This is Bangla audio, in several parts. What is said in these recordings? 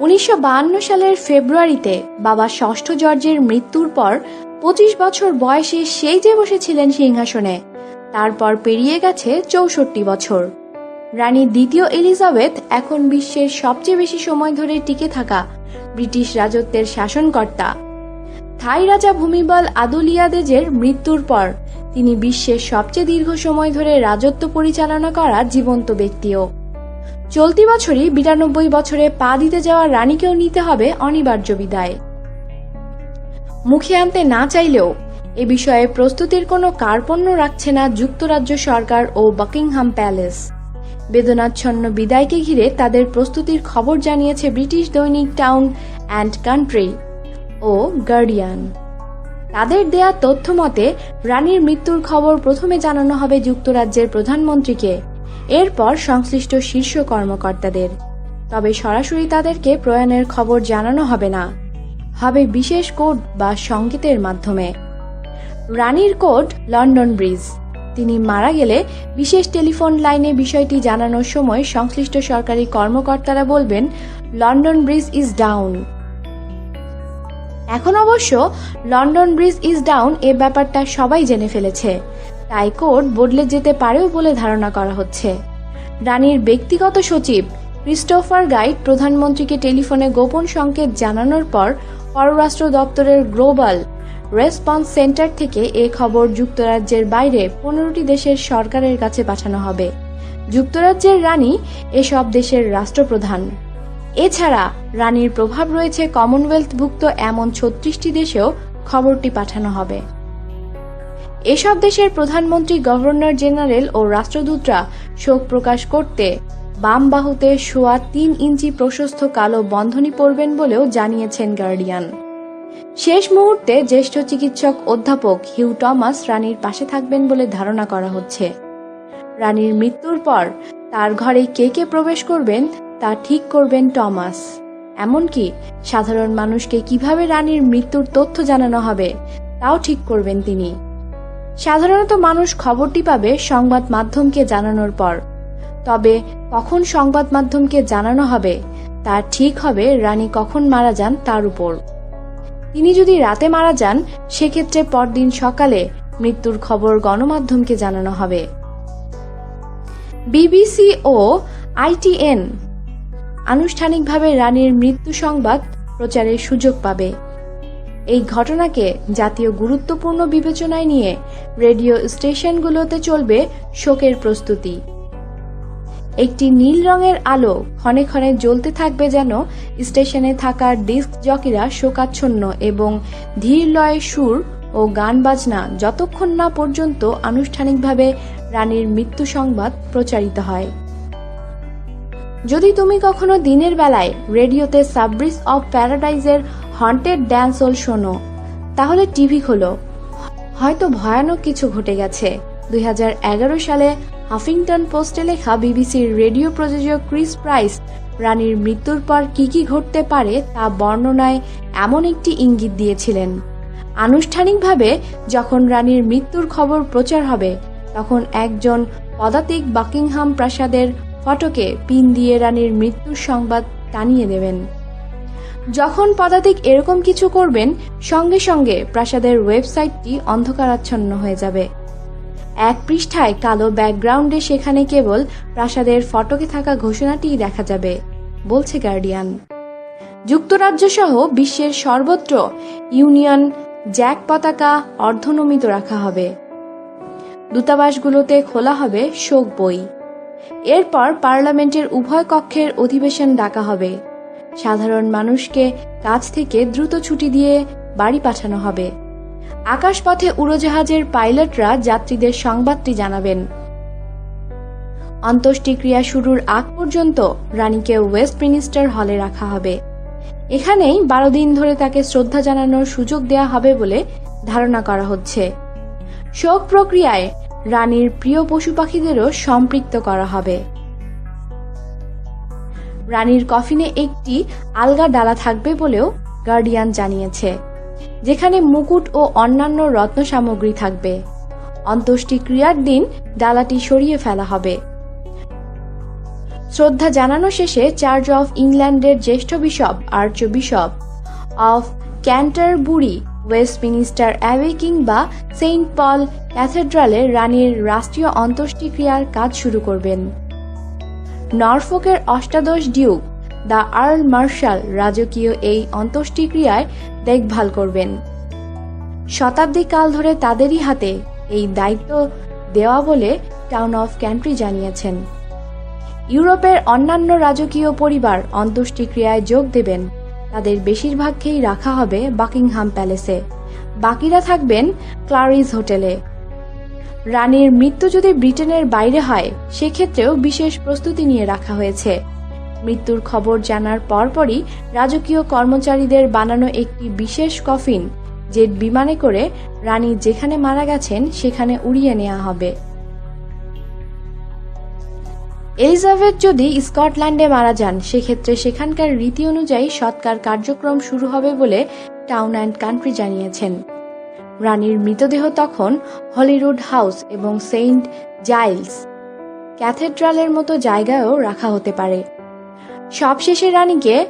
উনিশশো সালের ফেব্রুয়ারিতে বাবা ষষ্ঠ জর্জের মৃত্যুর পর পঁচিশ বছর বয়সে সেই যে বসেছিলেন সিংহাসনে, তারপর পেরিয়ে গেছে চৌষট্টি বছর। রানী দ্বিতীয় এলিজাবেথ এখন বিশ্বের সবচেয়ে বেশি সময় ধরে টিকে থাকা ব্রিটিশ রাজত্বের শাসনকর্তা। থাই রাজা ভূমিবল আদুলিয়াদেজের মৃত্যুর পর তিনি বিশ্বের সবচেয়ে দীর্ঘ সময় ধরে রাজত্ব পরিচালনা করা জীবন্ত ব্যক্তিও। চলতি বছরই বিরানব্বই বছরে পা দিতে যাওয়া রানীকেও নিতে হবে অনিবার্য বিদায়। মুখে আনতে না চাইলেও এ বিষয়ে প্রস্তুতির কোনো কার্পণ্য রাখছে না যুক্তরাজ্য সরকার ও বাকিংহাম প্যালেস। বেদনাচ্ছন্ন বিদায়কে ঘিরে তাদের প্রস্তুতির খবর জানিয়েছে ব্রিটিশ দৈনিক টাউন অ্যান্ড কান্ট্রি ও গার্ডিয়ান। তাদের দেয়া তথ্য মতে রানীর মৃত্যুর খবর প্রথমে জানানো হবে যুক্তরাজ্যের প্রধানমন্ত্রীকে। এরপর সংশ্লিষ্ট শীর্ষ কর্মকর্তাদের। তবে সরাসরি তাদেরকে প্রয়াণের খবর জানানো হবে না। হবে বিশেষ কোড বা সংকেতের মাধ্যমে। রানীর কোড লন্ডন ব্রিজ। তিনি মারা গেলে বিশেষ টেলিফোন লাইনে বিষয়টি জানানোর সময় সংশ্লিষ্ট সরকারি কর্মকর্তারা বলবেন, লন্ডন ব্রিজ ইজ ডাউন। এখন অবশ্য লন্ডন ব্রিজ ইজ ডাউন এ ব্যাপারটা সবাই জেনে ফেলেছে। তাই কোড বদলে যেতে পারেও বলে ধারণা করা হচ্ছে। রানীর ব্যক্তিগত সচিব ক্রিস্টোফার গাইড প্রধানমন্ত্রীকে টেলিফোনে গোপন সংকেত জানানোর পর পররাষ্ট্র দপ্তরের গ্লোবাল রেসপন্স সেন্টার থেকে এ খবর যুক্তরাজ্যের বাইরে পনেরোটি দেশের সরকারের কাছে পাঠানো হবে। যুক্তরাজ্যের রানী এসব দেশের রাষ্ট্রপ্রধান। এছাড়া রানীর প্রভাব রয়েছে কমনওয়েলথভুক্ত এমন ছত্রিশটি দেশেও খবরটি পাঠানো হবে। এসব দেশের প্রধানমন্ত্রী গভর্নর জেনারেল ও রাষ্ট্রদূতরা শোক প্রকাশ করতে বাম বাহুতে সোয়া তিন ইঞ্চি প্রশস্ত কালো বন্ধনী পরবেন বলেও জানিয়েছেন গার্ডিয়ান। শেষ মুহূর্তে জ্যেষ্ঠ চিকিৎসক অধ্যাপক হিউ টমাস রানীর পাশে থাকবেন বলে ধারণা করা হচ্ছে। রানীর মৃত্যুর পর তার ঘরে কে কে প্রবেশ করবেন তা ঠিক করবেন টমাস। এমনকি সাধারণ মানুষকে কীভাবে রানীর মৃত্যুর তথ্য জানানো হবে, তাও ঠিক করবেন তিনি। সাধারণত মানুষ খবরটি পাবে সংবাদ মাধ্যমকে জানানোর পর। তবে কখন সংবাদ মাধ্যমকে জানানো হবে, তা ঠিক হবে রানী কখন মারা যান তার উপর। তিনি যদি রাতে মারা যান, সেক্ষেত্রে পরদিন সকালে মৃত্যুর খবর গণমাধ্যমকে জানানো হবে। বিবিসি ও আইটিএন আনুষ্ঠানিকভাবে রানীর মৃত্যু সংবাদ প্রচারের সুযোগ পাবে। এই ঘটনাকে জাতীয় গুরুত্বপূর্ণ বিবেচনায় নিয়ে রেডিও স্টেশনগুলোতে চলবে শোকের প্রস্তুতি। একটি নীল রঙের আলো ক্ষণে ক্ষণে জ্বলতে থাকবে যেন স্টেশনে থাকা ডিস্ক জকিরা শোকাচ্ছন্ন এবং ধীর লয়ে সুর ও গান বাজনা যতক্ষণ না পর্যন্ত আনুষ্ঠানিকভাবে রানীর মৃত্যু সংবাদ প্রচারিত হয়। যদি তুমি কখনো দিনের বেলায় রেডিওতে সাবব্রিজ অফ প্যারাডাইজের হন্টেড ড্যান্সল শোনো। তাহলে টিভি খোলো। হয়তো ভয়ানক কিছু ঘটে গেছে। দুই হাজার এগারো সালে হাফিংটন পোস্টে লেখা বিবিসির রেডিও প্রযোজক ক্রিস প্রাইস, রানীর মৃত্যুর পর কি কি ঘটতে পারে তা বর্ণনায় এমন একটি ইঙ্গিত দিয়েছিলেন। আনুষ্ঠানিকভাবে, যখন রানীর মৃত্যুর খবর প্রচার হবে, তখন একজন পদাতিক বাকিংহাম প্রাসাদের ফটকে পিন দিয়ে রানীর মৃত্যুর সংবাদ টানিয়ে দেবেন। যখন পদাতিক এরকম কিছু করবেন, সঙ্গে সঙ্গে প্রাসাদের ওয়েবসাইটটি অন্ধকারাচ্ছন্ন হয়ে যাবে। এক পৃষ্ঠায় কালো ব্যাকগ্রাউন্ডে সেখানে কেবল প্রাসাদের ফটকে থাকা ঘোষণাটিই দেখা যাবে, বলছে গার্ডিয়ান। যুক্তরাজ্য সহ বিশ্বের সর্বত্র ইউনিয়ন, জ্যাক পতাকা অর্ধনমিত রাখা হবে। দূতাবাসগুলোতে খোলা হবে শোক বই। এরপর পার্লামেন্টের উভয় কক্ষের অধিবেশন ডাকা হবে। সাধারণ মানুষকে কাজ থেকে দ্রুত ছুটি দিয়ে বাড়ি পাঠানো হবে। আকাশপথে উড়োজাহাজের পাইলটরা যাত্রীদের সংবাদটি জানাবেন। অন্ত্যেষ্টিক্রিয়া শুরুর আগ পর্যন্ত রানীকে ওয়েস্ট মিনিস্টার হলে রাখা হবে। এখানেই বারো দিন ধরে তাকে শ্রদ্ধা জানানোর সুযোগ দেয়া হবে বলে ধারণা করা হচ্ছে। শোক প্রক্রিয়ায় রানীর প্রিয় পশু পাখিদেরও সম্পৃক্ত করা হবে। রানীর কফিনে একটি আলগা ডালা থাকবে বলেও গার্ডিয়ান জানিয়েছে, যেখানে মুকুট ও অন্যান্য রত্ন সামগ্রী থাকবে। অন্ত্যেষ্টিক্রিয়ার দিন ডালাটি সরিয়ে ফেলা হবে। শ্রদ্ধা জানানো শেষে চার্চ অফ ইংল্যান্ডের জ্যেষ্ঠ bishop archbishop of Canterbury Westminster Abbey কিংবা সেন্ট পল ক্যাথেড্রালে রানীর রাষ্ট্রীয় অন্ত্যেষ্টিক্রিয়ার কাজ শুরু করবেন। নরফোকের অষ্টাদশ ডিউক, দ্য আর্ল মার্শাল রাজকীয় এই অন্ত্যেষ্টিক্রিয়ায় দেখভাল করবেন। শতাব্দী কাল ধরে তাদেরই হাতে এই দায়িত্ব দেওয়া বলে টাউন অফ ক্যান্ট্রি জানিয়েছেন। ইউরোপের অন্যান্য রাজকীয় পরিবার অন্ত্যেষ্টিক্রিয়ায় যোগ দেবেন। তাদের বেশিরভাগকেই রাখা হবে বাকিংহাম প্যালেসে। বাকিরা থাকবেন ক্লারিজ হোটেলে। রানীর মৃত্যু যদি ব্রিটেনের বাইরে হয়, সেক্ষেত্রেও বিশেষ প্রস্তুতি নিয়ে রাখা হয়েছে। মৃত্যুর খবর জানার পরপরই রাজকীয় কর্মচারীদের বানানো একটি বিশেষ কফিন, জেট বিমানে করে রানী যেখানে মারা গেছেন, সেখানে উড়িয়ে নেওয়া হবে। এলিজাবেথ যদি স্কটল্যান্ডে মারা যান, সেক্ষেত্রে সেখানকার রীতি অনুযায়ী সৎকার কার্যক্রম শুরু হবে বলে টাউন অ্যান্ড কান্ট্রি জানিয়েছেন। রানীর মৃতদেহ তখন হলিউড হাউস এবং সেন্ট জাইলস ক্যাথেড্রালের মতো জায়গায়ও রাখা হতে পারে। সবশেষে রানীকে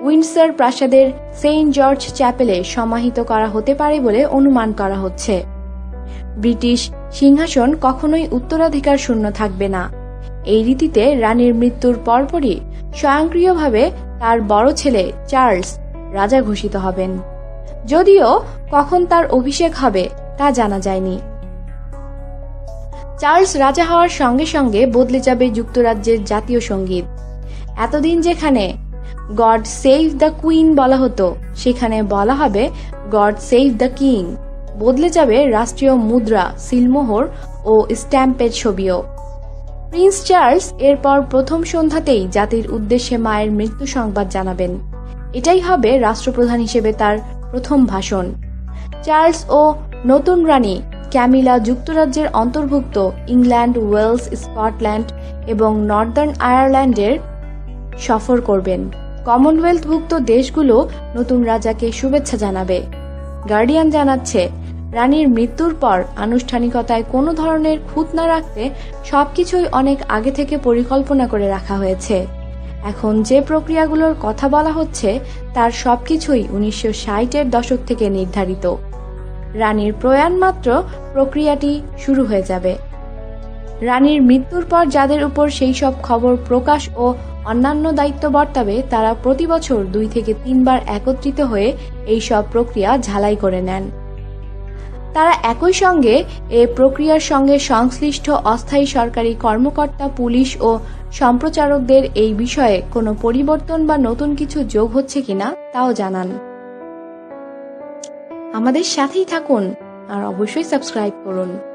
উইন্ডসর প্রাসাদের সেন্ট জর্জ চ্যাপেলে সমাহিত করা হতে পারে বলে অনুমান করা হচ্ছে। ব্রিটিশ সিংহাসন কখনোই উত্তরাধিকার শূন্য থাকবে না। এই রীতিতে রানীর মৃত্যুর পরপরই স্বয়ংক্রিয়ভাবে তার বড় ছেলে চার্লস রাজা ঘোষিত হবেন। যদিও কখন তার অভিষেক হবে তা জানা যায়নি। চার্লস রাজা হওয়ার সঙ্গে সঙ্গে বদলে যাবে যুক্তরাজ্যের জাতীয় সংগীত। এতদিন যেখানে গড সেভ দ্য কুইন বলা হতো, সেখানে বলা হবে গড সেভ দ্য কিং বদলে যাবে রাষ্ট্রীয় মুদ্রা, সিলমোহর ও স্ট্যাম্পের ছবিও। প্রিন্স চার্লস এরপর প্রথম সন্ধ্যাতেই জাতির উদ্দেশ্যে মায়ের মৃত্যু সংবাদ জানাবেন। এটাই হবে রাষ্ট্রপ্রধান হিসেবে তার প্রথম ভাষণ। চার্লস ও নতুন রানী ক্যামিলা যুক্তরাজ্যের অন্তর্ভুক্ত ইংল্যান্ড, ওয়েলস, স্কটল্যান্ড এবং নর্দার্ন আয়ারল্যান্ডের সফর করবেন। কমনওয়েলথভুক্ত দেশগুলো নতুন রাজাকে শুভেচ্ছা জানাবে। গার্ডিয়ান জানাচ্ছে, রানীর মৃত্যুর পর আনুষ্ঠানিকতায় কোনো ধরনের খুঁত না রাখতে সবকিছুই অনেক আগে থেকে পরিকল্পনা করে রাখা হয়েছে। এখন যে প্রক্রিয়াগুলোর কথা বলা হচ্ছে, তার সবকিছুই উনিশশো ষাটের দশক থেকে নির্ধারিত। রানীর প্রয়াণ মাত্র প্রক্রিয়াটি শুরু হয়ে যাবে। রানীর মৃত্যুর পর যাদের উপর সেই সব খবর প্রকাশ ও অন্যান্য দায়িত্ব বর্তাবে, তারা প্রতি বছর দুই থেকে তিনবার একত্রিত হয়ে এই সব প্রক্রিয়া ঝালাই করে নেন। তারা একই সঙ্গে এ প্রক্রিয়ার সঙ্গে সংশ্লিষ্ট অস্থায়ী সরকারি কর্মকর্তা, পুলিশ ও সম্প্রচারকদের এই বিষয়ে কোনো পরিবর্তন বা নতুন কিছু যোগ হচ্ছে কিনা তাও জানান। আমাদের সাথেই থাকুন আর অবশ্যই সাবস্ক্রাইব করুন।